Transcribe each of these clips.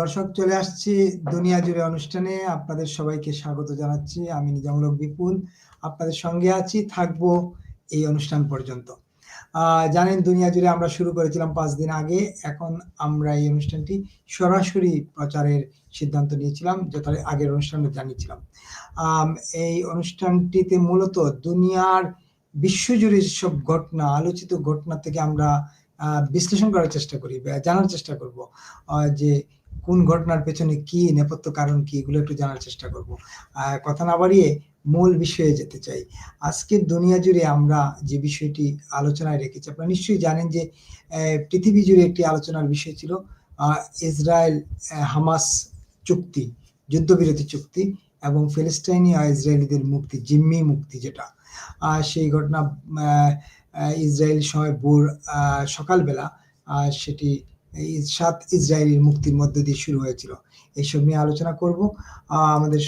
দর্শক, চলে আসছি দুনিয়া জুড়ে অনুষ্ঠানে। আপনাদের সবাইকে স্বাগত জানাচ্ছি। আমি নিজামুল বিপুল। আপনাদের সঙ্গে আছি, থাকব এই অনুষ্ঠান পর্যন্ত। জানেন, দুনিয়া জুড়ে আমরা শুরু করেছিলাম পাঁচ দিন আগে। এখন আমরা এই অনুষ্ঠানটি সরাসরি প্রচারের সিদ্ধান্ত নিয়েছিলাম যেটা আগের অনুষ্ঠানে জানিয়েছিলাম। এই অনুষ্ঠানটিতে মূলত দুনিয়ার বিশ্বজুড়ে সব ঘটনা, আলোচিত ঘটনা থেকে আমরা বিশ্লেষণ করার চেষ্টা করি জানার চেষ্টা করব যে কোন ঘটনার পেছনে কি, নেপথ্য কারণ কি, এগুলো একটু জানার চেষ্টা করব। কথা না বাড়িয়ে মূল বিষয়ে যেতে চাই। আজকের দুনিয়া জুড়ে আমরা যে বিষয়টি আলোচনায় রেখেছি, আপনারা নিশ্চয়ই জানেন যে পৃথিবী জুড়ে একটি আলোচনার বিষয় ছিল ইসরায়েল হামাস চুক্তি, যুদ্ধবিরতি চুক্তি এবং ফিলিস্তাইনি আর ইসরায়েলিদের মুক্তি, জিম্মি মুক্তি যেটা। সেই ঘটনা ইসরায়েল সময় ভোর সকালবেলা সেটি এই সাত ইসরায়েলের মুক্তির মধ্য দিয়ে শুরু হয়েছিল। এইসব নিয়ে আলোচনা করব। আমাদের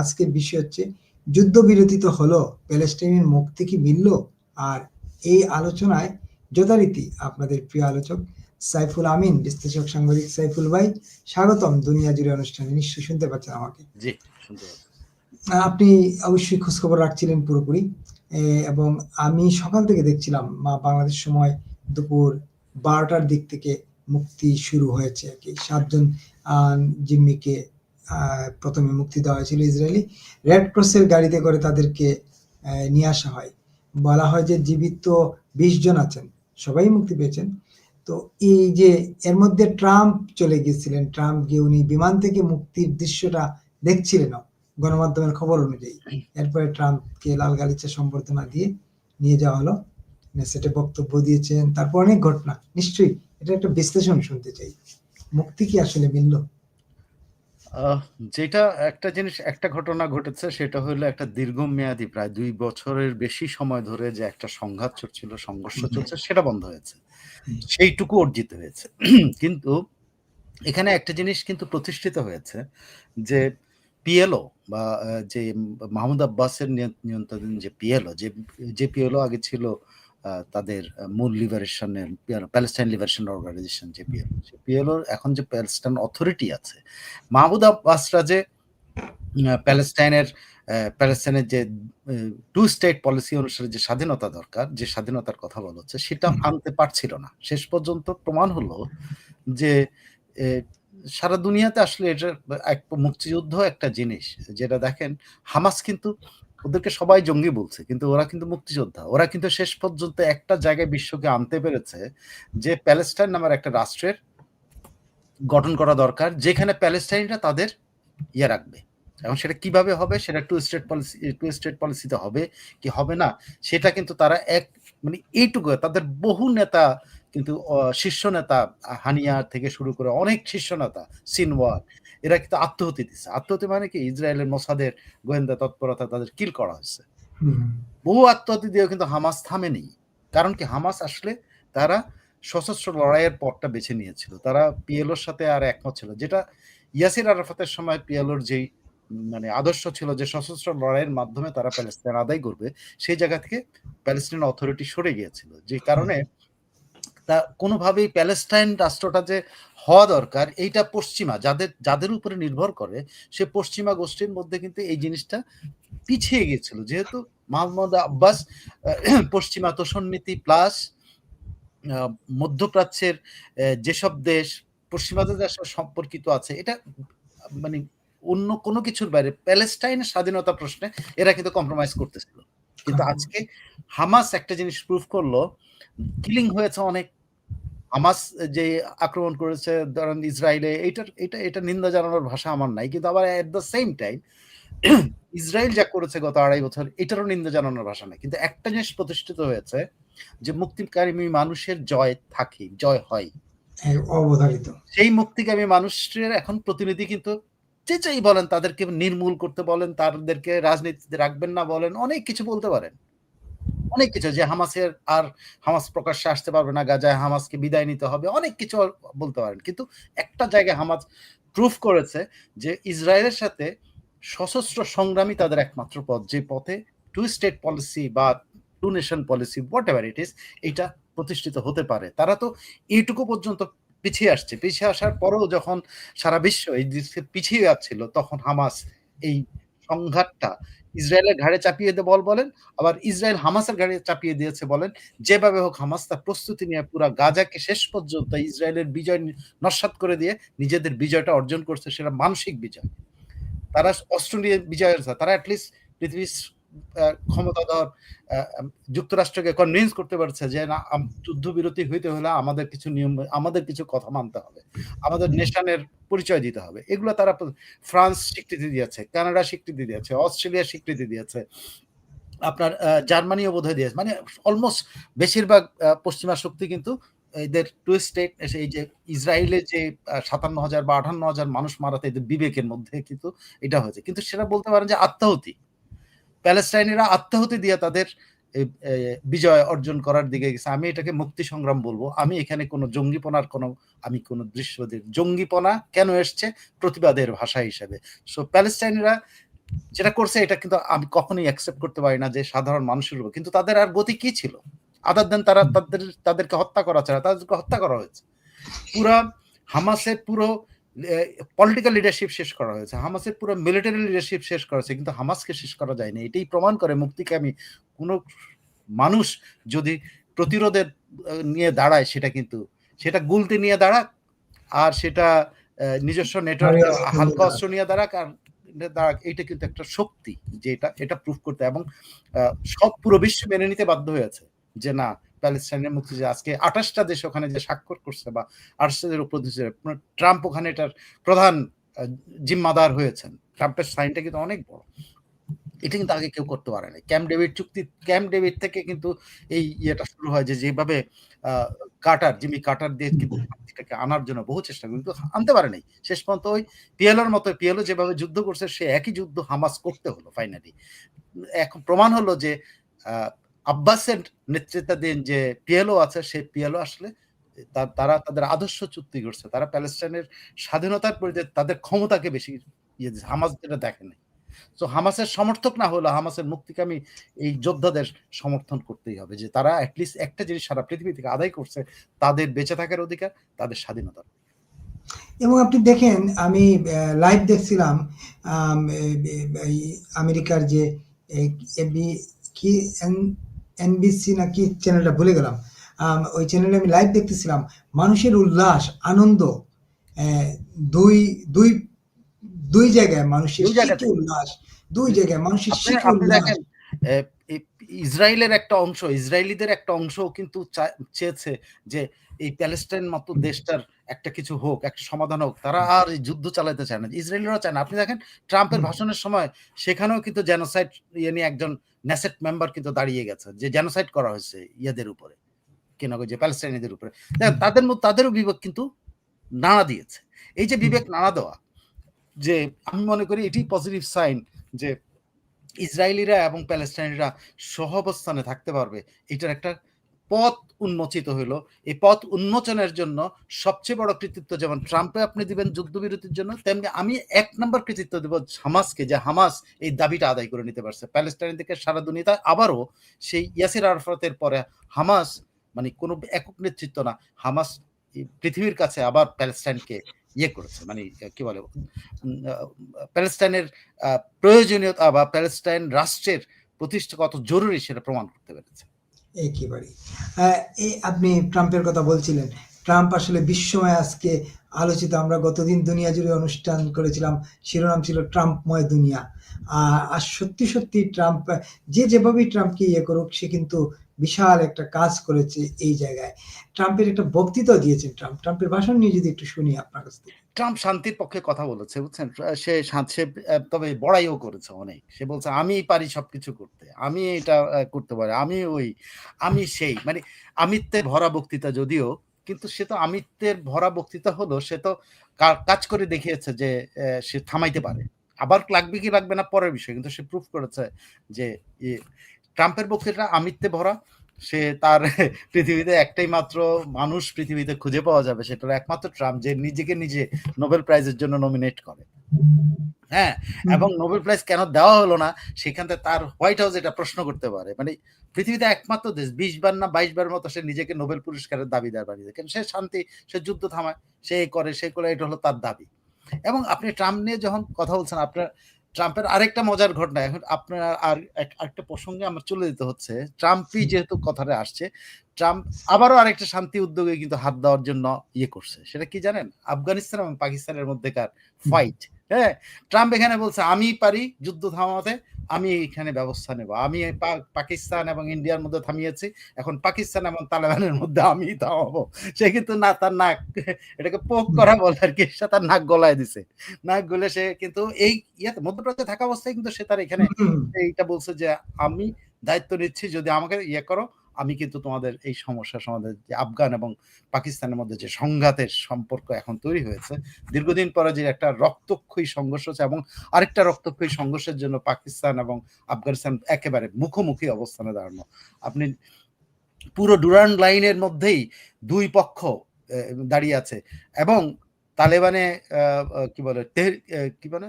আজকের বিষয় হচ্ছে যুদ্ধবিরতি তো হলো প্যালেস্টাইনের মুক্তি কি মিলল? আর এই আলোচনায় যথারীতি আপনাদের প্রিয় আলোচক সাইফুল আমিন বিশ্লেষক সাংবাদিক সাইফুল ভাই স্বাগতম দুনিয়া জুড়ে অনুষ্ঠানে। নিশ্চয়ই শুনতে পাচ্ছেন আমাকে? জি শুনতে আপনি অবশ্যই খোঁজখবর রাখছিলেন পুরোপুরি। এবং আমি সকাল থেকে দেখছিলাম মা বাংলাদেশ সময় দুপুর বারোটার দিক থেকে মুক্তি শুরু হয়েছে আর কি। সাতজন জিম্মিকে প্রথমে মুক্তি দেওয়া হয়েছিল ইসরায়েলি। রেড ক্রসের গাড়িতে করে তাদেরকে নিয়ে আসা হয়। বলা হয় যে জীবিত বিশ জন আছেন, সবাই মুক্তি পেয়েছেন। তো এই যে, এর মধ্যে ট্রাম্প চলে গিয়েছিলেন, ট্রাম্প গিয়ে উনি বিমান থেকে মুক্তির দৃশ্যটা দেখছিলেন গণমাধ্যমের খবর অনুযায়ী। এরপরে ট্রাম্পকে লাল গালিচা সম্বর্ধনা দিয়ে নিয়ে যাওয়া হলো। সেটা বক্তব্য দিয়েছেন, তারপর অনেক ঘটনা, নিশ্চয়ই এটা একটা বিশ্লেষণ শুনতে চাই। মুক্তি কি আসলে মিলল যেটা একটা জিনিস একটা ঘটনা ঘটেছে সেটা হলো একটা দীর্ঘমেয়াদী প্রায় দুই বছরের বেশি সময় ধরে যে একটা সংঘাত চলছিল সংঘর্ষ চলছে সেটা বন্ধ হয়েছে। সেইটুকু অর্জিত হয়েছে। কিন্তু এখানে একটা জিনিস কিন্তু প্রতিষ্ঠিত হয়েছে যে পিএলও বা যে মাহমুদ আব্বাসের নিয়ন- নিয়ন্ত্রণাধীন যে পিএলও যে যে পিএলও আগে ছিল আহ, তাদের মূল লিবারেশনের প্যালেস্টাইন লিবারেশন অর্গানাইজেশন যে পিএলও সে পিএলওর এখন যে প্যালেস্টাইন অথরিটি আছে মাহমুদ আব্বাসরা যে প্যালেস্টাইনের প্যালেস্টাইনের যে টু স্টেট পলিসি অনুসারে যে স্বাধীনতা দরকার যে স্বাধীনতার কথা বলা হচ্ছে সেটা। আনতে পারছিল না শেষ পর্যন্ত প্রমাণ হলো যে সারা দুনিয়াতে আসলে এটা এক মুক্তিযুদ্ধ একটা জিনিস যেটা দেখেন হামাস কিন্তু ওদেরকে সবাই জঙ্গি বলছে, কিন্তু ওরা কিন্তু মুক্তিযোদ্ধা। ওরা কিন্তু শেষ পর্যন্ত একটা জায়গায় বিশ্বকে আনতে পেরেছে যে প্যালেস্টাইন নামের একটা রাষ্ট্রের গঠন করা দরকার, যেখানে প্যালেস্টাইনরা তাদের ইয়ে রাখবে। এবং সেটা কীভাবে হবে, সেটা two state policy two state পলিসিতে হবে কি হবে না, সেটা কিন্তু তারা এক মানে এইটুকু, তাদের বহু নেতা কিন্তু শীর্ষ নেতা হানিয়ার থেকে শুরু করে অনেক শীর্ষ নেতা, সিনওয়ার এরা কিন্তু আত্মহতি দিচ্ছে আত্মহতি মানে কি? ইসরায়েলের মোসাদের গোয়েন্দা তৎপরতা তাদের কিল করা হয়েছে। বহু আত্মহতি দিয়েও কিন্তু হামাস থামেনি। কারণ কি? হামাস আসলে তারা সশস্ত্র লড়াইয়ের পথটা বেছে নিয়েছিল। তারা পিএলওর সাথে আর একমত ছিল যেটা ইয়াসির আরাফাতের সময় পিএলওর যেই মানে আদর্শ ছিল যে সশস্ত্র লড়াইয়ের মাধ্যমে তারা প্যালেস্টাইন আদায় করবে সেই জায়গা থেকে প্যালেস্টাইন অথরিটি সরে গিয়েছিল। যে কারণে তা কোনোভাবেই প্যালেস্টাইন রাষ্ট্রটা যে হওয়া দরকার এইটা পশ্চিমা যাদের যাদের উপরে নির্ভর করে সে পশ্চিমা গোষ্ঠীর মধ্যে কিন্তু এই জিনিসটা পিছিয়ে গিয়েছিল। যেহেতু মোহাম্মদ আব্বাস পশ্চিমা তোষণনীতি প্লাস মধ্যপ্রাচ্যের যেসব দেশ পশ্চিমাদের দেশ সম্পর্কিত আছে এটা মানে অন্য কোনো কিছুর বাইরে প্যালেস্টাইনের স্বাধীনতা প্রশ্নে এরা কিন্তু কম্প্রোমাইজ করতেছিল। কিন্তু আজকে হামাস একটা জিনিস প্রুফ করল কিলিং হয়েছে অনেক হামাস যে আক্রমণ করেছে ধরেন ইসরায়েলে এইটার এটা এটা নিন্দা জানানোর ভাষা আমার নাই। কিন্তু আবার at the same time Israel যা করেছে গত আড়াই বছর এটারও নিন্দা জানানোর ভাষা নাই। কিন্তু একটা জিনিস প্রতিষ্ঠিত হয়েছে যে মুক্তিকামী মানুষের জয় থাকে জয় হয়। অবধারিত। সেই মুক্তিকামী মানুষের এখন প্রতিনিধি কিন্তু যে চাই বলেন তাদেরকে নির্মূল করতে বলেন তাদেরকে রাজনীতিতে রাখবেন না বলেন অনেক কিছু বলতে পারেন। অনেক কিছু যে হামাসের আর হামাস প্রকাশ্যে আসতে পারবে না, গাজায় হামাসকে বিদায় নিতে হবে, অনেক কিছু বলতে পারেন। কিন্তু একটা জায়গায় হামাস প্রুফ করেছে যে ইসরায়েলের সাথে সশস্ত্র সংগ্রামী তাদের একমাত্র পথ, যে পথে টু স্টেট পলিসি বা two nation policy whatever it is এটা প্রতিষ্ঠিত হতে পারে। তারা তো এইটুকু পর্যন্ত পিছিয়ে আসছে। পিছিয়ে আসার পরেও যখন সারা বিশ্ব এই পিছিয়ে যাচ্ছিল, তখন হামাস এই সংঘাতটা ইসরায়েলের ঘাড়ে চাপিয়ে দে বল বলেন, আবার ইসরায়েল হামাসের ঘাড়ে চাপিয়ে দিয়েছে বলেন। যেভাবে হোক হামাস তার প্রস্তুতি নিয়ে পুরো গাজাকে শেষ পর্যন্ত ইসরায়েলের বিজয় নস্বাত করে দিয়ে নিজেদের বিজয়টা অর্জন করছে, সেটা মানসিক বিজয়। তারা অস্ট্রেলিয়ার বিজয় তারা অ্যাটলিস্ট পৃথিবীর ক্ষমতাধর যুক্তরাষ্ট্রকে কনভিন্স করতে পারছে যে না যুদ্ধবিরতি হইতে হলে আমাদের কিছু নিয়ম, আমাদের কিছু কথা মানতে হবে। আমাদের নেশনের পরিচয় দিতে হবে। এগুলো তারা ফ্রান্স স্বীকৃতি দিয়েছে, কানাডা স্বীকৃতি দিয়েছে, অস্ট্রেলিয়া স্বীকৃতি দিয়েছে, আপনার জার্মানিও বোধ বোধহয় দিয়েছে। মানে অলমোস্ট বেশিরভাগ পশ্চিমা শক্তি কিন্তু এদের টু স্টেট এই যে ইসরায়েলের যে সাতান্ন হাজার বা আঠান্ন হাজার মানুষ মারাতে এদের বিবেকের মধ্যে কিন্তু এটা হয়েছে। কিন্তু সেটা বলতে পারেন যে আত্মাহুতি। প্যালেস্টাইনিরা আত্মাহুতি দিয়ে তাদের বিজয় অর্জন করার দিকে গেছে। আমি এটাকে মুক্তি সংগ্রাম বলব। আমি এখানে কোনো জঙ্গিপনার কোনো, আমি কোনো দৃশ্য জঙ্গিপনা কেন এসছে? প্রতিবাদের ভাষা হিসেবে। সো প্যালেস্টাইনিরা যেটা করছে, এটা কিন্তু আমি কখনোই অ্যাকসেপ্ট করতে পারি না যে সাধারণ মানুষের উপর। কিন্তু তাদের আর গতি কি ছিল? আদার দেন তারা তাদের, তাদেরকে হত্যা করা ছাড়া তাদেরকে হত্যা করা হয়েছে। পুরা হামাসের পুরো পলিটিক্যাল লিডারশিপ শেষ করা হয়েছে। হামাসের পুরো মিলিটারি লিডারশিপ শেষ করা হয়েছে কিন্তু হামাসকে শেষ করা যায়নি। এটাই প্রমাণ করে মুক্তিকামী কোনো মানুষ যদি প্রতিরোধের নিয়ে দাঁড়ায় সেটা কিন্তু সেটা গুলতি নিয়ে দাঁড়াক আর সেটা নিজস্ব নেটওয়ার্ক হালকা অস্ত্র নিয়ে দাঁড়াক আর দাঁড়াক এটা কিন্তু একটা শক্তি যে এটা এটা প্রুফ করতে এবং সব পুরো বিশ্ব মেনে নিতে বাধ্য হয়েছে যে না প্যালেস্টাইনের মুক্তি যে আজকে আঠাশটা দেশ ওখানে যে স্বাক্ষর করছে বা আঠাশটা উপর ট্রাম্প ওখানে এটার প্রধান জিম্মাদার হয়েছেন। ট্রাম্পের সাইনটা কিন্তু অনেক বড়। এটা কিন্তু আগে কেউ করতে পারে না ক্যাম্প ডেভিড চুক্তি ক্যাম্প ডেভিড থেকে কিন্তু এই ইয়েটা শুরু হয় যে যেভাবে কাটার, জিমি কাটার দিয়ে কিন্তু এটাকে আনার জন্য বহু চেষ্টা কিন্তু আনতে পারে নাই শেষ পর্যন্ত ওই পিএলওর মতো, পিএলও যেভাবে যুদ্ধ করছে, সে একই যুদ্ধ হামাস করতে হলো ফাইনালি এখন প্রমাণ হলো যে আব্বাসের নেতৃত্বাধীন যে পিএলও আছে, সেই পিএলও আসলে তারা তাদের আদর্শ চুক্তি করছে। তারা প্যালেস্টাইনের স্বাধীনতার পরিধে, তাদের ক্ষমতাকে বেশি ইয়ে হামাস যেটা দেখে নাই। তো হামাসের সমর্থক না হলো হামাসের মুক্তিকামী এই যোদ্ধাদের সমর্থন করতেই হবে যে তারা অ্যাটলিস্ট একটা জিনিস সারা পৃথিবী থেকে আদায় করছে, তাদের বেঁচে থাকার অধিকার, তাদের স্বাধীনতা এবং আপনি দেখেন, আমি লাইভ দেখছিলাম আমেরিকার যে কি এনবিসি নাকি চ্যানেলটা ভুলে গেলাম। ওই চ্যানেলে আমি লাইভ দেখতেছিলাম। মানুষের উল্লাস আনন্দ দুই দুই দুই জায়গায় মানুষের উল্লাস দুই জায়গায় মানুষের ইসরায়েলের একটা অংশ ইসরায়েলিদের একটা অংশ কিন্তু চেয়েছে যে এই প্যালেস্টাইন মতো দেশটার একটা কিছু হোক একটা সমাধান হোক। তারা আর যুদ্ধ চালাতে চায় না ইসরায়েলিরা চায় না। আপনি দেখেন ট্রাম্পের ভাষণের সময় সেখানেও কিন্তু জেনোসাইড ইয়ে নিয়ে একজন নেসেট মেম্বার কিন্তু দাঁড়িয়ে গেছে যে জেনোসাইড করা হয়েছে ইয়াদের উপরে কেন যে প্যালেস্টাইনিদের উপরে। তাদের মধ্যে তাদেরও বিবেক কিন্তু নাড়া দিয়েছে। এই যে বিবেক নাড়া দেওয়া যে আমি মনে করি এটি পজিটিভ সাইন যে ইসরায়েলিরা এবং প্যালেস্টাইনিরা সহাবস্থানে থাকতে পারবে এটার একটা পথ উন্মোচিত হইল। এই পথ উন্মোচনের জন্য সবচেয়ে বড় কৃতিত্ব যেমন ট্রাম্পে আপনি দিবেন যুদ্ধবিরতির জন্য, তেমনি আমি এক নম্বর কৃতিত্ব দেব হামাসকে যে হামাস এই দাবিটা আদায় করে নিতে পারছে। প্যালেস্টাইন থেকে সারা দুনিয়াতে আবারও সেই ইয়াসির আরফাতের পরে হামাস মানে কোনো একক নেতৃত্ব না, হামাস পৃথিবীর কাছে আবার প্যালেস্টাইনকে ইয়ে করেছে। মানে কি বলে প্যালেস্টাইনের প্রয়োজনীয়তা বা প্যালেস্টাইন রাষ্ট্রের প্রতিষ্ঠা কত জরুরি সেটা প্রমাণ করতে পেরেছে। একেবারেই। এই আপনি ট্রাম্পের কথা বলছিলেন। ট্রাম্প আসলে বিশ্বময় আজকে আলোচিত। আমরা গতদিন দুনিয়া জুড়ে অনুষ্ঠান করেছিলাম। শিরোনাম ছিল ট্রাম্পময় দুনিয়া। আর সত্যি সত্যি ট্রাম্প, যে যেভাবেই ট্রাম্পকে ইয়ে করুক, সে কিন্তু বিশাল একটা কাজ করেছে এই জায়গায়। ট্রাম্পের একটা বক্তৃতা দিয়েছেন ট্রাম্প। ট্রাম্পের ভাষণ নিয়ে যদি একটু শুনি আপনার কাছ থেকে। ট্রাম্প শান্তির পক্ষে কথা বলেছে, বুঝছেন? সে সে তবে বড়াইও করেছে অনেক। সে বলছে, আমি পারি সবকিছু করতে। আমি এটা করতে পারি। আমি ওই, আমি সেই। মানে আমিত্বে ভরা বক্তৃতা যদিও, কিন্তু সে তো আমিত্বের ভরা বক্তৃতা হলো, সে তো কাজ করে দেখিয়েছে যে সে থামাইতে পারে। আবার লাগবে কি লাগবে না পরের বিষয়, কিন্তু সে প্রুফ করেছে যে ট্রাম্পের বক্তৃতা আমিত্বে ভরা। সে তার পৃথিবীতে একটাই মাত্র মানুষ পৃথিবীতে খুঁজে পাওয়া যাবে সেটা একমাত্র ট্রাম্প যে নিজেকে নিজে নোবেল প্রাইজের জন্য নমিনেট করে। হ্যাঁ এবং নোবেল প্রাইজ কেন দেওয়া হলো না সেখান থেকে তার হোয়াইট হাউস এটা প্রশ্ন করতে পারে। মানে পৃথিবীতে একমাত্র দেশ বিশ বার না বাইশ বার মতো সে নিজেকে নোবেল পুরস্কারের দাবিদার বানিয়ে দেয়। কারণ সে শান্তি সে যুদ্ধ থামায় সে করে সে করে এটা হলো তার দাবি। এবং আপনি ট্রাম্প নিয়ে যখন কথা বলছেন আপনার ট্রাম্পের আরেকটা মজার ঘটনা এখন আপনার আর একটা আরেকটা প্রসঙ্গে আমার চলে যেতে হচ্ছে। ট্রাম্পই যেহেতু কথাটা আসছে ট্রাম্প আবারও আরেকটা শান্তি উদ্যোগে কিন্তু হাত দেওয়ার জন্য ইয়ে করছে। সেটা কি জানেন? আফগানিস্তান এবং পাকিস্তানের মধ্যেকার ফাইট হ্যাঁ ট্রাম্প এখানে বলছে আমি পারি যুদ্ধ থামাতে আমি এখানে ব্যবস্থা নেব। আমি পাকিস্তান এবং ইন্ডিয়ার মধ্যে থামিয়েছি এখন পাকিস্তান এবং তালেবানের মধ্যে আমি থামাবো। সে কিন্তু না তার নাক এটাকে পোক করা বলে আর কি সে তার নাক গলায় দিছে। নাক গলে সে কিন্তু এই ইয়াতে মধ্যপ্রাচ্যে থাকা অবস্থায় কিন্তু সে তার এখানে এইটা বলছে যে আমি দায়িত্ব নিচ্ছি যদি আমাকে ইয়ে করো আমি কিন্তু তোমাদের এই সমস্যার সমাধান যে আফগান এবং পাকিস্তানের মধ্যে যে সংঘাতের সম্পর্ক এখন তৈরি হয়েছে, দীর্ঘদিন পরে যে একটা রক্তক্ষয়ী সংঘর্ষ হচ্ছে এবং আরেকটা রক্তক্ষয়ী সংঘর্ষের জন্য পাকিস্তান এবং আফগানিস্তান একেবারে মুখোমুখি অবস্থানে দাঁড়ানো। আপনি পুরো ডুরান্ড লাইনের মধ্যেই দুই পক্ষ দাঁড়িয়ে আছে এবং তালেবানে কি বলে কি বলে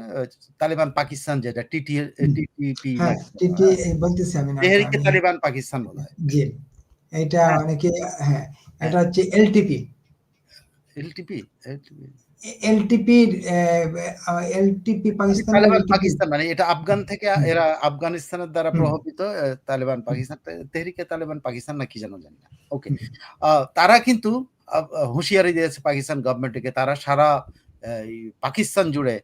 তালেবান পাকিস্তান যেটা টিটি টিটিপি হ্যাঁ টিটি বলতেছি আমি তেহরিকে আমি- পাকিস্তান বলা হয়। জি এটা হ্যাঁ। অনেকে হ্যাঁ এটা হচ্ছে এলটিপি এলটিপি এলটিপির এলটিপি পাকিস্তান তালেবান পাকিস্তান মানে এটা আফগান থেকে এরা আফগানিস্তানের দ্বারা প্রভাবিত তালেবান পাকিস্তান তেহরিকে তালেবান পাকিস্তান না কি যেন জানি না। ওকে। তারা কিন্তু হুঁশিয়ারি দিয়েছে পাকিস্তান গভর্নমেন্টকে তারা সারা পাকিস্তান জুড়ে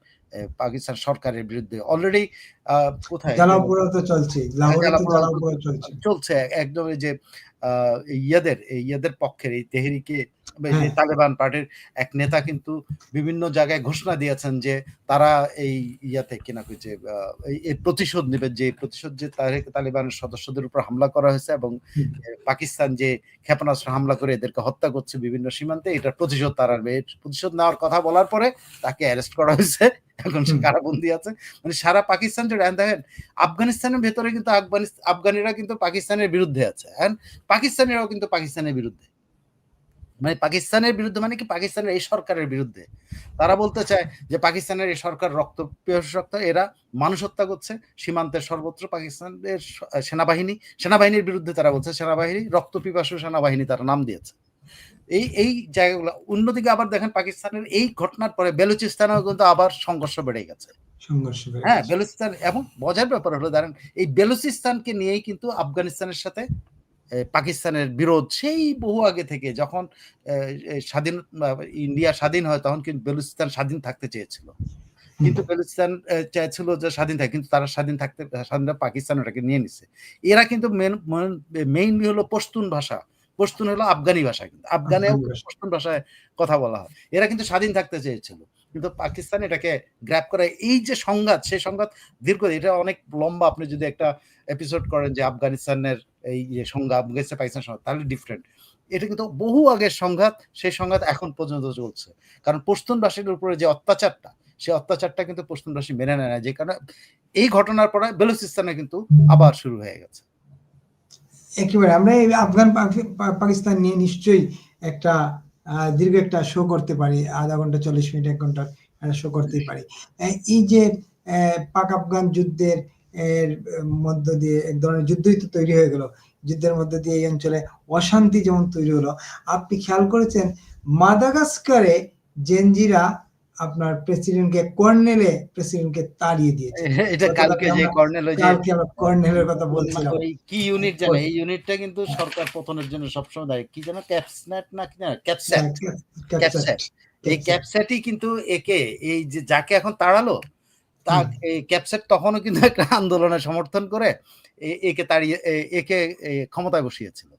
পাকিস্তান সরকারের বিরুদ্ধে। অলরেডি কোথায়? জ্বালাপুরা তো চলছে একদম যে ইয়াদের ইয়াদের পক্ষের এই তেহরিকে হ্যাঁ। তালেবান পার্টির এক নেতা কিন্তু বিভিন্ন জায়গায় ঘোষণা দিয়েছেন যে তারা এই ইয়াতে কিনা যে এই- প্রতিশোধ নেবে যে প্রতিশোধ যে তালিবানের সদস্যদের উপর হামলা করা হয়েছে এবং পাকিস্তান যে ক্ষেপণাস্ত্র হামলা করে এদেরকে হত্যা করছে বিভিন্ন সীমান্তে এটার প্রতিশোধ তারা নেবে। প্রতিশোধ নেওয়ার কথা বলার পরে তাকে অ্যারেস্ট করা হয়েছে। এখন সে কারাবন্দি আছে। মানে সারা পাকিস্তান জুড়ে এখন দেখেন আফগানিস্তানের ভেতরে কিন্তু আফগানিস্তান আফগানিরা কিন্তু পাকিস্তানের বিরুদ্ধে আছে। And পাকিস্তানিরাও কিন্তু পাকিস্তানের বিরুদ্ধে। মানে পাকিস্তানের বিরুদ্ধে মানে কি? পাকিস্তানের এই সরকারের বিরুদ্ধে। তারা বলতে চায় যে পাকিস্তানের এই সরকার রক্ত রক্ত, এরা মানুষ হত্যা করছে, সীমান্তের সর্বত্র পাকিস্তানের সেনাবাহিনী, সেনাবাহিনীর বিরুদ্ধে তারা বলছে, সেনাবাহিনী, রক্ত পিপাসু সেনাবাহিনী তারা নাম দিয়েছে। এই এই জায়গাগুলো, অন্যদিকে আবার দেখেন পাকিস্তানের এই ঘটনার পরে বেলুচিস্তানেও কিন্তু আবার সংঘর্ষ বেড়ে গেছে। সংঘর্ষ হ্যাঁ বেলুচিস্তান এবং মজার ব্যাপার হলো এই বেলুচিস্তানকে নিয়েই কিন্তু আফগানিস্তানের সাথে পাকিস্তানের বিরোধ সেই বহু আগে থেকে যখন স্বাধীন ইন্ডিয়া স্বাধীন হয় তখন কিন্তু বেলুচিস্তান স্বাধীন থাকতে চেয়েছিল। কিন্তু বেলুচিস্তান চাইছিল যে স্বাধীন থাকে কিন্তু তারা স্বাধীন থাকতে স্বাধীন পাকিস্তান ওটাকে নিয়ে নিছে। এরা কিন্তু মেইনলি হলো পশতুন ভাষা। পশতুন হলো আফগানি ভাষা কিন্তু। আফগানি। পশতুন ভাষায় কথা বলা হয়। এরা কিন্তু স্বাধীন থাকতে চেয়েছিল। কিন্তু পাকিস্তান এটাকে গ্র্যাপ করে, এই যে সংঘাত, সেই সংঘাত দীর্ঘ এটা অনেক লম্বা, আপনি যদি একটা এপিসোড করেন যে আফগানিস্তানের এই যে সংঘাত, আফগানিস্তান পাকিস্তান সংঘাত, তাহলে ডিফারেন্ট এটা কিন্তু বহু আগের সংঘাত, সেই সংঘাত এখন পর্যন্ত চলছে। কারণ পশতুনবাসীর উপরে যে অত্যাচারটা, সেই অত্যাচারটা কিন্তু পশতুনবাসী মেনে নেয় না যে কারণে এই ঘটনার পরে বেলুচিস্তানে কিন্তু আবার শুরু হয়ে গেছে। একেবারে, আমরা আফগান, পাকি- পাকিস্তান নিয়ে নিশ্চয়ই একটা দীর্ঘ একটা শো করতে পারি, আধা ঘণ্টা, চল্লিশ মিনিট, এক ঘণ্টা শো করতেই পারি। এই যে পাক আফগান যুদ্ধের, এর, মধ্য দিয়ে এক ধরনের যুদ্ধই তো তৈরি হয়ে গেল, যুদ্ধের মধ্যে দিয়ে এই অঞ্চলে অশান্তি যেমন তৈরি হলো। আপনি খেয়াল করেছেন, মাদাগাস্কারে জেনজিরা আপনার প্রেসিডেন্টকে কর্নেলে প্রেসিডেন্টকে তাড়িয়ে দিয়েছে। এটা কালকে যে কর্নেল ওই যে কালকে আমরা কর্নেলের কথা বলছিলাম। ওই কি ইউনিট জানে? এই ইউনিটটা কিন্তু সরকার পতনের জন্য সবসময় দায়ী। কি যেন ক্যাপসনেট না কি জানো? ক্যাপসেট। ক্যাপসেট। এই ক্যাপসেটই কিন্তু একে এই যে যাকে এখন তাড়ালো তা এই ক্যাপসেট তখনও কিন্তু একটা আন্দোলনে সমর্থন করে একে তাড়িয়ে একে ক্ষমতায় বসিয়েছিল।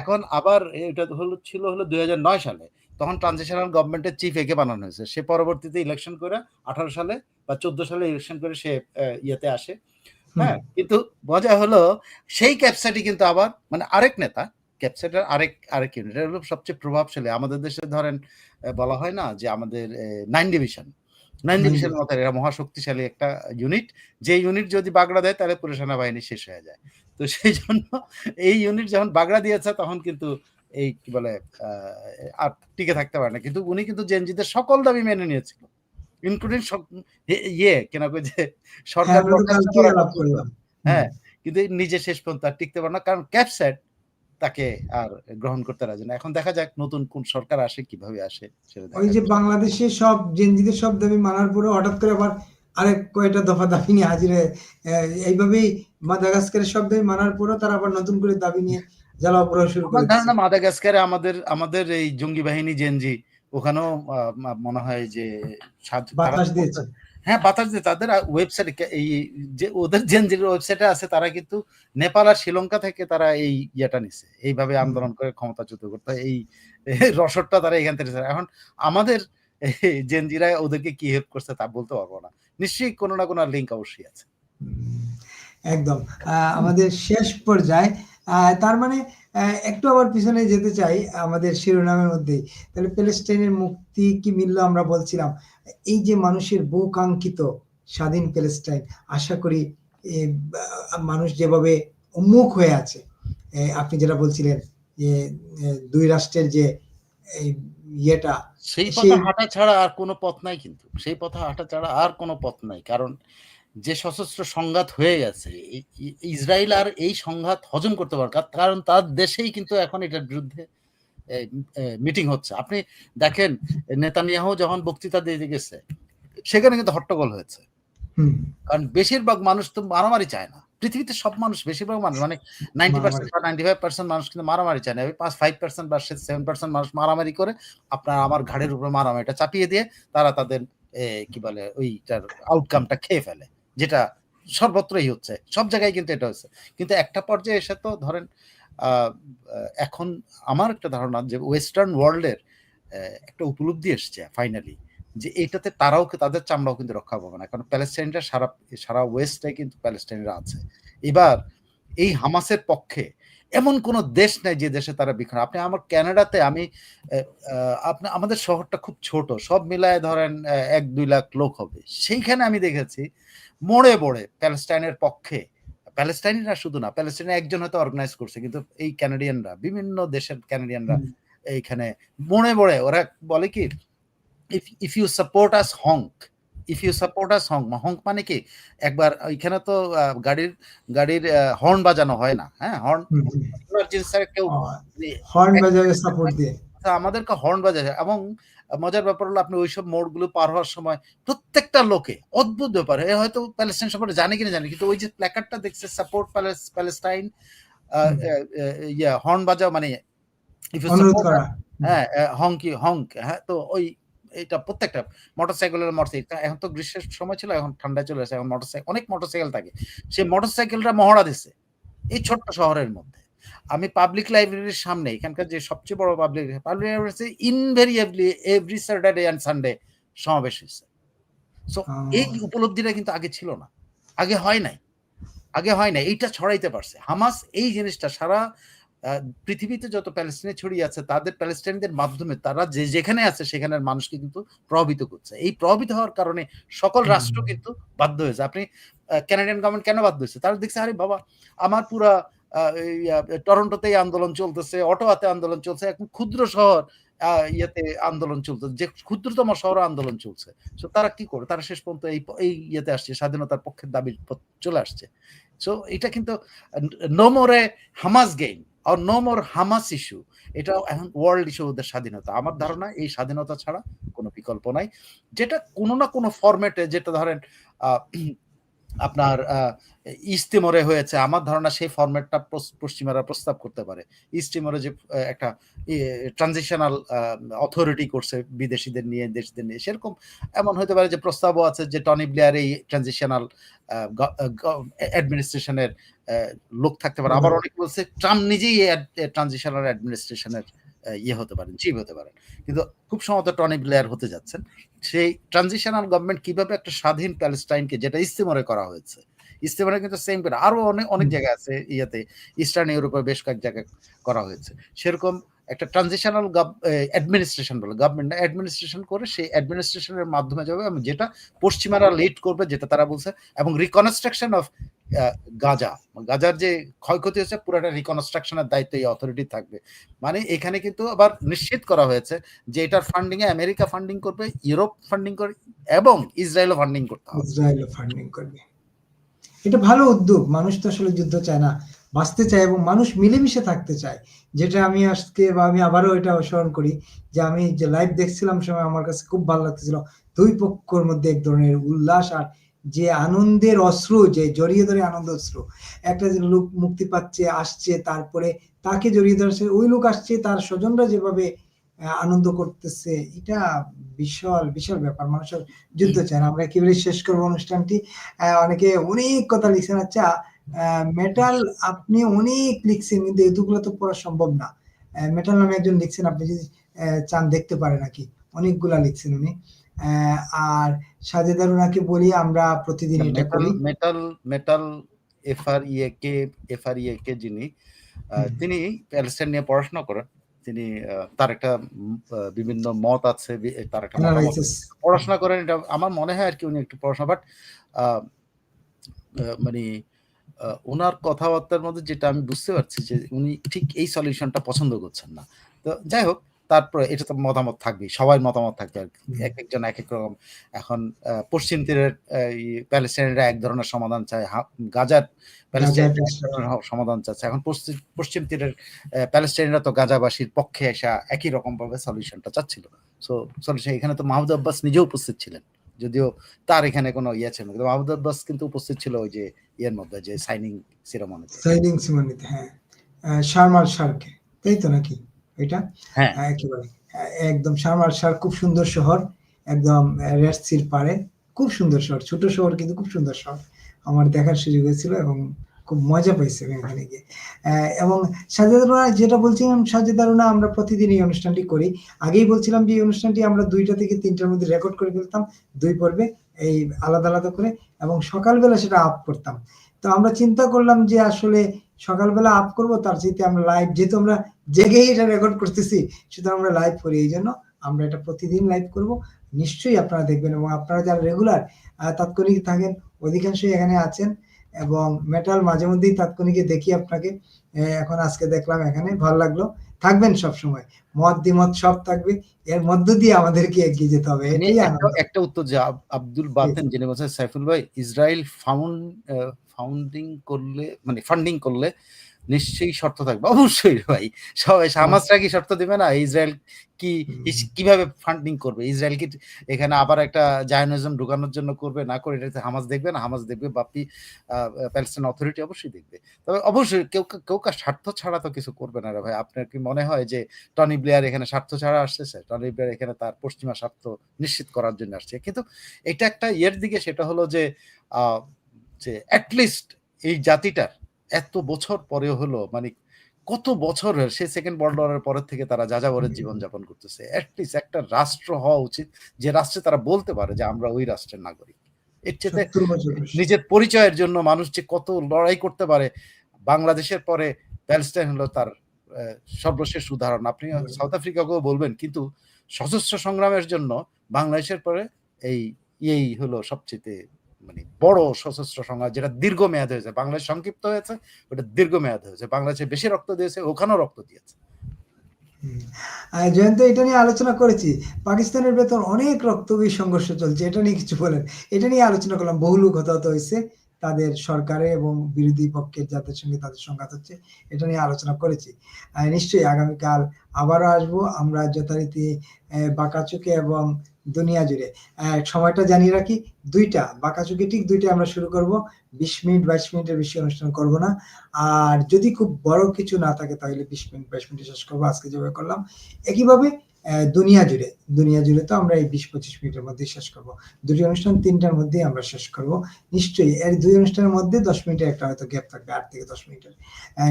এখন আবার এটা হলো ছিল হলো দুই হাজার নয় সালে। তখন ট্রানজিশনাল গভর্নমেন্টের চিফ একে বানানো হয়েছে। সে পরবর্তীতে ইলেকশন করে আঠারো সালে বা চোদ্দ সালে ইলেকশন করে সে ইয়েতে আসে। হ্যাঁ কিন্তু মজা হলো সেই ক্যাপসাইটই কিন্তু আবার মানে আরেক নেতা ক্যাপসাইটের আরেক আরেক ইউনিট হলো সবচেয়ে প্রভাবশালী। আমাদের দেশে ধরেন বলা হয় না যে আমাদের নাইন ডিভিশন নাইন ডিভিশনের মতো এরা মহাশক্তিশালী একটা ইউনিট যে ইউনিট যদি বাগড়া দেয় তাহলে পুরো সেনাবাহিনী শেষ হয়ে যায়। তো সেই জন্য এই ইউনিট যখন বাগড়া দিয়েছে তখন কিন্তু এই কি বলে আর টিকে থাকতে পারে না। কিন্তু উনি কিন্তু জেনজিদের সকল দাবি মেনে নিয়েছিল ইনক্লুডিং ইয়ে কেনা কই যে হ্যাঁ সরকার করলাম। হ্যাঁ কিন্তু নিজে শেষ পর্যন্ত আর টিকতে পারে না কারণ ক্যাপসেট তাকে আর গ্রহণ করতে রাজি না। এখন দেখা যাক নতুন কোন সরকার আসে কীভাবে আসে ওই যে। বাংলাদেশে সব জেনজিদের সব দাবি মানার পরে হঠাৎ করে আবার আরেক কয়টা দফা দাবি নিয়ে হাজির হয়ে এইভাবেই মাদাগাস্কারের সব দাবি মানার পরেও তারা আবার নতুন করে দাবি নিয়ে জ্বালাও শুরু করে ধারণা মাদাগাস্কারে আমাদের আমাদের এই জঙ্গি বাহিনী জেনজি ওখানেও মনে হয় যে বাতাস দিয়েছে। হ্যাঁ বাতাস দিয়ে তাদের ওয়েবসাইট এই যে ওদের জেনজির ওয়েবসাইটে আছে তারা কিন্তু নেপাল আর শ্রীলঙ্কা থেকে তারা এই ইয়েটা নিছে। এইভাবে আন্দোলন করে ক্ষমতাচ্যুত করতে এই রসদটা তারা এখান থেকে এখন আমাদের জেনজিরা ওদেরকে কি হেল্প করছে তা বলতে পারব না। নিশ্চয়ই কোনো না কোনো লিঙ্ক অবশ্যই আছে। একদম। আমাদের শেষ পর্যায়ে তার মানে একটু আবার পিছনে যেতে চাই আমাদের শিরোনামের মধ্যেই তাহলে প্যালেস্টাইনের মুক্তি কি মিললো আমরা বলছিলাম। এই যে মানুষের বহুকাঙ্ক্ষিত স্বাধীন প্যালেস্টাইন আশা করি মানুষ যেভাবে উন্মুখ হয়ে আছে আপনি যেটা বলছিলেন যে দুই রাষ্ট্রের যে এই ইয়েটা সেই সেই- পথে হাঁটা ছাড়া আর কোনো পথ নাই কিন্তু। সেই পথে হাঁটা ছাড়া আর কোনো পথ নাই। কারণ যে সশস্ত্র সংঘাত হয়ে গেছে ইসরায়েল আর এই সংঘাত হজম করতে পারে কারণ তার দেশেই কিন্তু এখন এটার বিরুদ্ধে মিটিং হচ্ছে। আপনি দেখেন নেতানিয়াহু যখন বক্তৃতা দিয়ে গেছে সেখানে কিন্তু হট্টগোল হয়েছে। কারণ বেশিরভাগ মানুষ তো মারামারি চায় না। পৃথিবীতে সব মানুষ বেশিরভাগ মানুষ মানে নাইনটি পার্সেন্ট বা নাইনটি ফাইভ পার্সেন্ট মানুষ কিন্তু মারামারি চায় না। ওই পাঁচ ফাইভ পার্সেন্ট বা সেভেন পার্সেন্ট মানুষ মারামারি করে আপনার আমার ঘাড়ের উপর মারামারিটা চাপিয়ে দিয়ে তারা তাদের কি বলে ওইটার আউটকামটা খেয়ে ফেলে। যেটা সর্বত্রই হচ্ছে, সব জায়গায় কিন্তু এটা হচ্ছে। কিন্তু একটা পর্যায়ে এসে তো ধরেন এখন আমার একটা ধারণা যে ওয়েস্টার্ন ওয়ার্ল্ডের একটা উপলব্ধি এসছে ফাইনালি যে এটাতে তারাও তাদের চামড়াও কিন্তু রক্ষা পাবে না। কারণ প্যালেস্টাইনরা সারা সারা ওয়েস্টে কিন্তু প্যালেস্টাইনরা আছে। এবার এই হামাসের পক্ষে এমন কোন দেশ নাই যে দেশে তারা বিক্ষণ আপনি আমার কানাডাতে আমি আপনি আমাদের শহরটা খুব ছোট সব মিলায় ধরেন এক দুই লাখ লোক হবে। সেইখানে আমি দেখেছি মোড়ে মোড়ে প্যালেস্টাইনের পক্ষে। প্যালেস্টাইনিরা শুধু না প্যালেস্টাইনে একজন হয়তো অর্গানাইজ করছে কিন্তু এই ক্যানাডিয়ানরা বিভিন্ন দেশের ক্যানাডিয়ানরা এইখানে মোড়ে মোড়ে ওরা বলে কি if if you support us Hong if you support us Hong Hong মানে কি? একবার ওইখানে তো গাড়ির গাড়ির হর্ন বাজানো হয় না হ্যাঁ? হর্ন। কেউ হর্ন বাজারে সাপোর্ট দিয়ে। আমাদেরকে হর্ন বাজায় এবং মজার ব্যাপার হলো আপনি ওইসব মোড়গুলো পার হওয়ার সময় প্রত্যেকটা লোকে অদ্ভুত ব্যাপার। এ হয়তো প্যালেস্টাইন সম্পর্কে জানে কিনা জানে কিন্তু ওই যে প্ল্যাকার্ডটা দেখছে সাপোর্ট প্যালেস্টাইন। ইয়া হর্ন বাজাও মানে হ্যাঁ হংকি হংক হ্যাঁ? তো ওই এটা প্রত্যেকটা মোটরসাইকেলের মোটরসাইকেল এখন তো গ্রীষ্মের সময় ছিল এখন ঠান্ডায় চলে আসে এখন মোটরসাইকেল অনেক মোটরসাইকেল থাকে। সেই মোটরসাইকেলটা মহড়া দিছে এই ছোট্ট শহরের মধ্যে। আমি পাবলিক লাইব্রেরির সামনে এখানকার যে সবচেয়ে বড় public public library invariably every Saturday and Sunday সমাবেশ হয়েছে। সো এই উপলব্ধিটা কিন্তু আগে ছিল না। আগে হয় নাই। আগে হয় না এইটা ছড়াইতে পারছে। হামাস এই জিনিসটা সারা পৃথিবীতে যত প্যালেস্টাইনে ছড়িয়ে আছে তাদের প্যালেস্টাইনদের মাধ্যমে তারা যে যেখানে আছে সেখানের মানুষকে কিন্তু প্রভাবিত করছে। এই প্রভাবিত হওয়ার কারণে সকল রাষ্ট্র কিন্তু বাধ্য হয়েছে। আপনি ক্যানাডিয়ান গভর্নমেন্ট কেন বাধ্য হয়েছে? তারা দেখছে আরে বাবা আমার পুরা টরন্টোতেই আন্দোলন চলতেছে অটোয়াতে আন্দোলন চলছে এখন ক্ষুদ্র শহর ইয়েতে আন্দোলন চলছে যে ক্ষুদ্রতম শহর আন্দোলন চলছে। তো তারা কি করে? তারা শেষ পর্যন্ত এই এই ইয়েতে আসছে স্বাধীনতার পক্ষের দাবি চলে আসছে। সো এটা কিন্তু নো মোরে হামাস গেইন আর নো মোর হামাস ইস্যু এটা এখন ওয়ার্ল্ড ইস্যু ওদের স্বাধীনতা। আমার ধারণা এই স্বাধীনতা ছাড়া কোনো বিকল্প নাই। যেটা কোনো না কোনো ফরম্যাটে যেটা ধরেন আপনার ইস্তিমরে হয়েছে। আমার ধারণা সেই ফরম্যাটটা পশ্চিমারা প্রস্তাব করতে পারে। ইস্তিমরে যে একটা ট্রানজিশনাল অথরিটি করছে বিদেশিদের নিয়ে, দেশদের নিয়ে, সেরকম এমন হতে পারে যে, প্রস্তাবও আছে যে, টনি ব্লেয়ার এই ট্রানজিশনাল অ্যাডমিনিস্ট্রেশনের লোক থাকতে পারে। আবার অনেক বলছে, ট্রাম্প নিজেই ট্রানজিশনাল অ্যাডমিনিস্ট্রেশনের ইয়ে হতে পারেন চিফ হতে পারেন। কিন্তু খুব সম্ভবত টনি ব্লেয়ার হতে যাচ্ছেন। সেই ট্রানজিশনাল গভর্নমেন্ট কীভাবে একটা স্বাধীন প্যালেস্টাইনকে যেটা ইস্তেমারে করা হয়েছে ইস্তেমারে কিন্তু সেম করে আরও অনেক অনেক। জায়গায় আছে ইয়াতে ইস্টার্ন ইউরোপে বেশ কয়েক জায়গায় করা হয়েছে সেরকম একটা ট্রানজিশনাল অ্যাডমিনিস্ট্রেশন বলে গভর্নমেন্ট অ্যাডমিনিস্ট্রেশন করে সেই অ্যাডমিনিস্ট্রেশনের মাধ্যমে যাবে এবং যেটা পশ্চিমারা লিড করবে যেটা তারা বলছে এবং রিকনস্ট্রাকশন অফ গাজা। গাজার যে ক্ষয়ক্ষতি হয়েছে পুরোটা রিকনস্ট্রাকশনের দায়িত্ব এই অথরিটি থাকবে। মানে এখানে কিন্তু আবার নিশ্চিত করা হয়েছে যে এটার ফান্ডিং এ আমেরিকা ফান্ডিং করবে, ইউরোপ ফান্ডিং করবে এবং ইসরায়েলও ফান্ডিং করতে হবে। ফান্ডিং করবে। এটা ভালো উদ্যোগ। মানুষ তো আসলে যুদ্ধ চায় না। বাঁচতে চায় এবং মানুষ মিলেমিশে থাকতে চায়। যেটা আমি আজকে বা আমি আবারও এটা স্মরণ করি যে আমি যে লাইভ দেখছিলাম সময় আমার কাছে খুব ভালো লাগতেছিল। দুই পক্ষের মধ্যে এক ধরনের উল্লাস আর যে আনন্দের অশ্রু, যে জড়িয়ে ধরে আনন্দ অশ্রু। একটা যে লোক মুক্তি পাচ্ছে, আসছে, তারপরে তাকে জড়িয়ে ধরছে ওই লোক আসছে, তার স্বজনরা যেভাবে আনন্দ করতেছে, এটা বিশাল বিশাল ব্যাপার। মানুষের যুদ্ধ চায় না আমরা একেবারে শেষ করব অনুষ্ঠানটি। অনেকে অনেক কথা লিখছেন। আচ্ছা মেটাল আপনি অনেক লিখছেন, কিন্তু এতগুলো তো পড়া সম্ভব না। মেটাল নামে একজন লিখছেন, আপনি যদি চান দেখতে পারেন নাকি অনেকগুলা লিখছেন উনি। আর সাজেদার ওনাকে বলি আমরা প্রতিদিন এটা করি। মেটাল মেটাল এফআর ইএ কে এফআর ইএ কে যিনি তিনি প্যালেস্টাইন নিয়ে পড়াশোনা করেন। তিনি তার একটা বিভিন্ন মত আছে তার একটা পড়াশোনা করেন এটা আমার মনে হয় আর কি উনি একটু পড়াশোনা বাট মানে ওনার কথাবার্তার মধ্যে যেটা আমি বুঝতে পারছি যে উনি ঠিক এই সলিউশনটা পছন্দ করছেন না। তো যাই হোক তারপরে এটা তো মতামত থাকবেই সবাই মতামত থাকবে আর। এক একজন এক এক রকম। এখন পশ্চিম তীরের প্যালেস্টাইনিরা এক ধরনের সমাধান চায় গাজার সমাধান চাচ্ছে। এখন পশ্চিম তীরের প্যালেস্টাইনিরা তো গাজাবাসীর পক্ষে এসে একই রকম ভাবে সলিউশনটা চাচ্ছিল। সো সলিউশন এখানে তো মাহমুদ আব্বাস নিজেও উপস্থিত ছিলেন যদিও তার এখানে কোনো ইয়ে ছিল না। কিন্তু মাহমুদ আব্বাস কিন্তু উপস্থিত ছিল ওই যে ইয়ের মধ্যে যে সাইনিং সিরামনিতে সাইডিং সিমনিতে হ্যাঁ। শারমাল শারকে তাই তো নাকি? এটা? হ্যাঁ। একেবারে। একদম শার খুব সুন্দর শহর একদম রেড সির পারে খুব সুন্দর শহর ছোট শহর কিন্তু খুব সুন্দর শহর। আমার দেখার সুযোগ হয়েছিল এবং খুব মজা পাইছি আমি ওখানে গিয়ে। এবং সাজেদারুনা যেটা বলছিলাম সাজেদারুনা আমরা প্রতিদিন এই অনুষ্ঠানটি করি। আগেই বলছিলাম যে এই অনুষ্ঠানটি আমরা দুইটা থেকে তিনটার মধ্যে রেকর্ড করে ফেলতাম দুই পর্বে এই আলাদা আলাদা করে এবং সকালবেলা সেটা আপ করতাম। তো আমরা চিন্তা করলাম যে আসলে সকালবেলা আপ করব তার চাইতে আমরা লাইভ যেহেতু আমরা জেগেই এটা রেকর্ড করতেছি সুতরাং আমরা লাইভ করি এই জন্য আমরা এটা প্রতিদিন লাইভ করব। নিশ্চয়ই আপনারা দেখবেন এবং আপনারা যারা রেগুলার তাৎক্ষণিক থাকেন অধিকাংশই এখানে আছেন এবং মেটাল মাঝে মধ্যেই তাৎক্ষণিকে দেখি আপনাকে। এখন আজকে দেখলাম এখানে ভালো লাগল। থাকবেন সব সময় মত দ্বিমত সব থাকবে। এর মধ্য দিয়ে আমাদেরকে এগিয়ে যেতে হবে এটাই একটা একটা উত্তর যে আব্দুল বাতেন যিনি বলছেন সাইফুল ভাই ইসরায়েল ফাউন্ড ফাউন্ডিং করলে মানে ফান্ডিং করলে নিশ্চয়ই শর্ত থাকবে। অবশ্যই ভাই। সবাই হামাসরা কি শর্ত দিবে না ইসরায়েল কি কীভাবে ফান্ডিং করবে? ইসরায়েল কি এখানে আবার একটা জায়নিজম ঢুকানোর জন্য করবে? না করে এটা হামাস দেখবে না? হামাস দেখবে বাপি প্যালেস্টাইন অথরিটি অবশ্যই দেখবে। তবে অবশ্যই কেউ কেউ কার স্বার্থ ছাড়া তো কিছু করবে না রে ভাই। আপনার কি মনে হয় যে টনি ব্লেয়ার এখানে স্বার্থ ছাড়া আসতেছে? টনি ব্লেয়ার এখানে তার পশ্চিমা স্বার্থ নিশ্চিত করার জন্য আসছে। কিন্তু এটা একটা ইয়ের দিকে সেটা হলো যে যে অ্যাটলিস্ট এই জাতিটার এত বছর পরেও হলো মানে কত বছর হয়ে সে সেকেন্ড ওয়ার্ল্ড ওয়ারের পরের থেকে তারা যাযাবরের হুম। জীবন যাপন করতেছে অ্যাটলিস্ট একটা রাষ্ট্র হওয়া উচিত যে রাষ্ট্রে তারা বলতে পারে যে আমরা ওই রাষ্ট্রের নাগরিক। এর চেয়ে নিজের পরিচয়ের জন্য মানুষ যে কত লড়াই করতে পারে বাংলাদেশের পরে প্যালেস্টাইন হলো তার সর্বশেষ উদাহরণ। আপনি সাউথ আফ্রিকাকেও বলবেন কিন্তু সশস্ত্র সংগ্রামের জন্য বাংলাদেশের পরে এই এই হলো সবচেয়ে মানে বড় সশস্ত্র সংঘাত যেটা দীর্ঘমেয়াদ হয়েছে। বাংলাদেশ সংক্ষিপ্ত হয়েছে, ওটা দীর্ঘমেয়াদ হয়েছে। বাংলাদেশে বেশি রক্ত দিয়েছে, ওখানেও রক্ত দিয়েছে। জয়ন্ত, এটা নিয়ে আলোচনা করেছি। পাকিস্তানের ভেতর অনেক রক্তবী সংঘর্ষ চলছে, এটা নিয়ে কিছু বলেন। এটা নিয়ে আলোচনা করলাম। বহু লোক হতাহত হয়েছে তাদের সরকারে এবং বিরোধী পক্ষের যাদের সঙ্গে তাদের সংঘাত হচ্ছে, এটা নিয়ে আলোচনা করেছি। নিশ্চয়ই আগামীকাল আবারও আসব। আমরা যথারীতি বাঁকাচুকে এবং দুনিয়া জুড়ে। সময়টা জানিয়ে রাখি, দুইটা বাঁকাচুকে ঠিক দুইটা আমরা শুরু করব। বিশ মিনিট, বাইশ মিনিটের বেশি অনুষ্ঠান করব না। আর যদি খুব বড় কিছু না থাকে, তাহলে বিশ মিনিট, বাইশ মিনিটে শেষ করব। আজকে যেভাবে করলাম, একইভাবে দুনিয়া জুড়ে দুনিয়া জুড়ে তো আমরা এই বিশ, পঁচিশ মিনিটের মধ্যে শেষ করব। দুটি অনুষ্ঠান তিনটার মধ্যেই আমরা শেষ করব। নিশ্চয়ই এর দুই অনুষ্ঠানের মধ্যে দশ মিনিটের একটা হয়তো গ্যাপ থাকবে, আট থেকে দশ মিনিটের।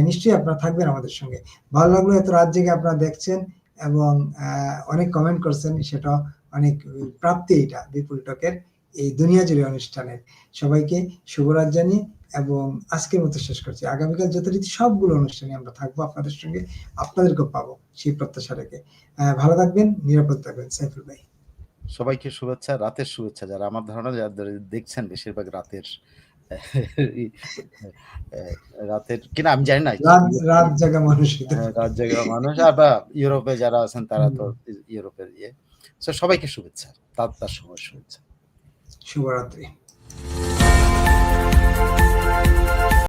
নিশ্চয়ই আপনারা থাকবেন আমাদের সঙ্গে। ভালো লাগল এত রাত জেগে আপনারা দেখছেন এবং অনেক কমেন্ট করছেন সেটা অনেক প্রাপ্তি এটা বিপুল টকের এই দুনিয়া জুড়ে অনুষ্ঠানের সবাইকে শুভরাত জানিয়ে এবং আজকের মতো শেষ করছি। আগামীকাল যথারীতি সবগুলো অনুষ্ঠানে আমরা থাকব আপনাদের সঙ্গে আপনাদেরকেও পাবো সেই প্রত্যাশা রেখে। ভালো থাকবেন নিরাপদ থাকবেন। সাইফুল ভাই। সবাইকে শুভেচ্ছা রাতের শুভেচ্ছা। যারা আমার ধারণা যারা দেখছেন বেশিরভাগ রাতের রাতের কিনা আমি জানি না। রাত জাগা মানুষ। হ্যাঁ, রাত জায়গা মানুষ। আর ইউরোপে যারা আছেন তারা তো ইউরোপের ইয়ে। সবাইকে শুভেচ্ছা। তার তার সময় শুভেচ্ছা। শুভরাত্রি।